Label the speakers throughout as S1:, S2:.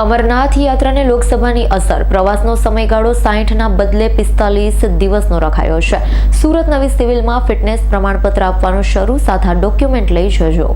S1: અમરનાથ યાત્રાને લોકસભાની અસર. પ્રવાસનો સમયગાળો સાહીઠના બદલે પિસ્તાલીસ દિવસનો રખાયો છે. સુરત નવી સિવિલમાં ફિટનેસ પ્રમાણપત્ર આપવાનું શરૂ, સાથે ડોક્યુમેન્ટ લઈ જજો.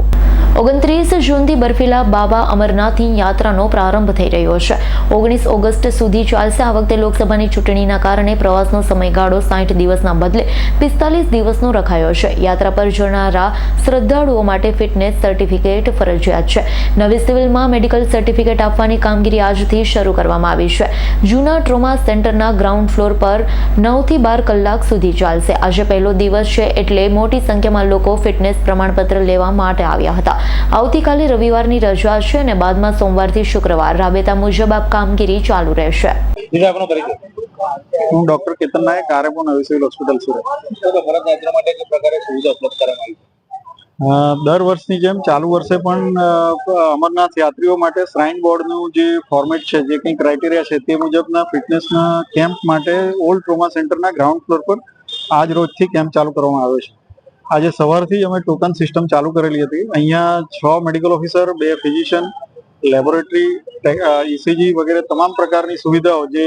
S1: ઓગણત્રીસ જૂનથી બર્ફીલા બાબા અમરનાથની યાત્રાનો પ્રારંભ થઈ રહ્યો છે. ઓગણીસ ઓગસ્ટ સુધી ચાલશે આ વખતે લોકસભાની ચૂંટણીના કારણે પ્રવાસનો સમયગાળો સાઠ દિવસના બદલે પિસ્તાલીસ દિવસનો રખાયો છે. યાત્રા પર જનારા શ્રદ્ધાળુઓ માટે ફિટનેસ સર્ટિફિકેટ ફરજિયાત છે. નવી સિવિલમાં મેડિકલ સર્ટિફિકેટ આપવાની કામગીરી આજથી શરૂ કરવામાં આવી છે. જૂના ટ્રોમા સેન્ટરના ગ્રાઉન્ડ ફ્લોર પર નવથી બાર કલાક સુધી ચાલશે. આજે પહેલો દિવસ છે એટલે મોટી સંખ્યામાં લોકો ફિટનેસ પ્રમાણપત્ર લેવા માટે આવ્યા હતા. આવતીકાલે રવિવારની રજા છે અને બાદમાં સોમવારથી શુક્રવાર રાબેતા મુજબ આ કામગીરી ચાલુ રહેશે.
S2: હું ડોક્ટર કેતન નાયક કાર્યપુર નવી સિવિલ હોસ્પિટલ સુરત. દર વર્ષની જેમ ચાલુ વર્ષે પણ અમરનાથ યાત્રીઓ માટે શ્રાઇન બોર્ડનું જે ફોર્મેટ છે જે કંઈ ક્રાઇટેરિયા છે તે મુજબના ફિટનેસના કેમ્પ માટે ઓલ્ડ ટ્રોમા સેન્ટરના ગ્રાઉન્ડ ફ્લોર પર આજ રોજથી કેમ્પ ચાલુ કરવામાં આવ્યો છે. આજે સવારથી અમે ટોકન સિસ્ટમ ચાલુ કરેલી હતી. અહીંયા છ મેડિકલ ઓફિસર બે ફિઝિશિયન લેબોરેટરી ઇસીજી વગેરે તમામ પ્રકારની સુવિધાઓ જે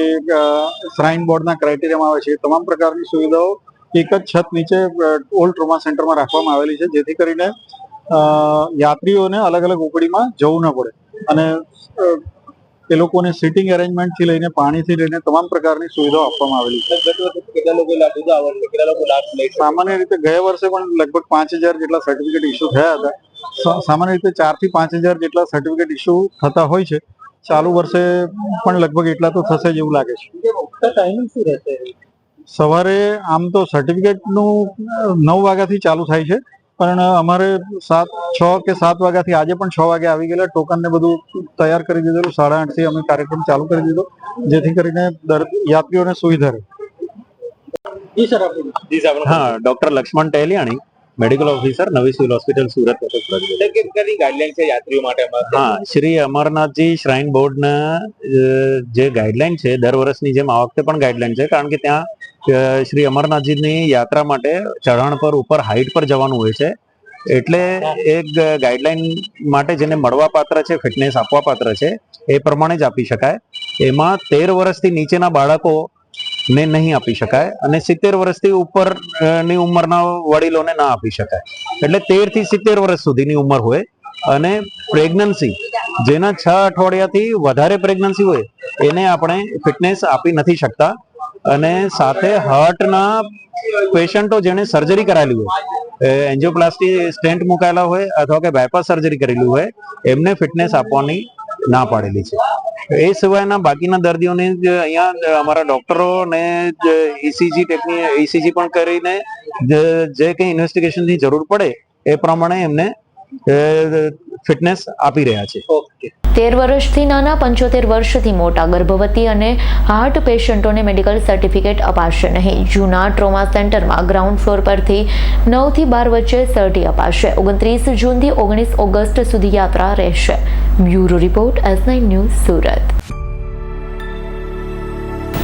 S2: શ્રાઇન બોર્ડના ક્રાઇટેરિયામાં આવે છે તમામ પ્રકારની સુવિધાઓ એક જ છત નીચે ઓલ્ડ ટ્રોમા સેન્ટરમાં રાખવામાં આવેલી છે, જેથી કરીને યાત્રીઓને અલગ અલગ ઉપડીમાં જવું ન પડે. અને એ લોકોને સિટિંગ એરેન્જમેન્ટથી લઈને પાણીથી લઈને તમામ પ્રકારની સુવિધાઓ આપવામાં આવેલી છે? સામાન્ય રીતે ગયા વર્ષે પણ લગભગ પાંચ હજાર જેટલા સર્ટિફિકેટ ઇસ્યુ થયા હતા. સામાન્ય રીતે ચારથી પાંચ હજાર જેટલા સર્ટિફિકેટ ઇસ્યુ થતા હોય છે. ચાલુ વર્ષે પણ લગભગ એટલા તો થશે જ એવું લાગે છે. સવારે આમ તો સર્ટિફિકેટનું નવ વાગ્યાથી ચાલુ થાય છે. પણ અમારે સાત છ કે સાત વાગ્યાથી આજે પણ છ વાગે આવી ગયેલા. ટોકન ને બધું તૈયાર કરી દીધેલું. સાડા આઠથી અમે કાર્યક્રમ ચાલુ કરી દીધો જેથી કરીને યાત્રીઓને સુવિધા રહે.
S3: હા doctor Laxman Teliyani medical officer નવી સિવિલ હોસ્પિટલ સુરત
S4: ગાઈડલાઈન છે યાત્રીઓ માટે અમારે?
S3: હા શ્રી અમરનાથજી શ્રાઇન બોર્ડના જે ગાઈડલાઈન છે દર વર્ષની જેમ આ વખતે પણ ગાઈડલાઈન છે કારણ કે ત્યાં શ્રી અમરનાથજીની યાત્રા માટે ચઢાણ પર ઉપર હાઈટ પર જવાનું હોય છે. એટલે એક ગાઈડલાઈન માટે જેને મળવા પાત્ર છે, ફિટનેસ આપવા પાત્ર છે, એ પ્રમાણે જ આપી શકાય. એમાં તેર વર્ષથી નીચેના બાળકો ને નહીં આપી શકાય અને સિત્તેર વર્ષથી ઉપરની ઉંમરના વડીલોને ના આપી શકાય. એટલે તેરથી સિત્તેર વર્ષ સુધીની ઉંમર હોય અને પ્રેગ્નન્સી, જેના છ અઠવાડિયાથી વધારે પ્રેગ્નન્સી હોય, એને આપણે ફિટનેસ આપી નથી શકતા. અને સાથે હાર્ટના પેશન્ટો જેણે સર્જરી કરાયેલી હોય એન્જિયોપ્લાસ્ટી સ્ટેન્ટ મુકાયેલા હોય અથવા કે બાયપાસ સર્જરી કરેલી હોય, એમને ફિટનેસ આપવાની ના પાડેલી છે. એ સિવાયના બાકીના દર્દીઓને અહીંયા અમારા ડોક્ટરો ને ઈસીજી ટેકની ઈસીજી પણ કરીને જે- કંઈ ઇન્વેસ્ટિગેશનની જરૂર પડે, એ પ્રમાણે એમને ફિટનેસ આપી રહ્યા છે.
S4: ઓકે.
S1: તેર વર્ષથી નાના, પંચોતેર વર્ષથી મોટા ગર્ભવતી અને હાર્ટ પેશન્ટોને મેડિકલ સર્ટિફિકેટ અપાશે નહીં. જૂના ટ્રોમા સેન્ટરમાં ગ્રાઉન્ડ ફ્લોર પરથી નવથી બાર વચ્ચે સર્ટી અપાશે. ઓગણત્રીસ જૂનથી ઓગણીસ ઓગસ્ટ સુધી યાત્રા રહેશે. Bureau report S nine news Surat.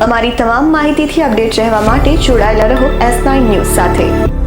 S5: અમારી તમામ માહિતીથી અપડેટ રહેવા માટે જોડાયેલા રહો એસ નાઇન ન્યૂઝ સાથે.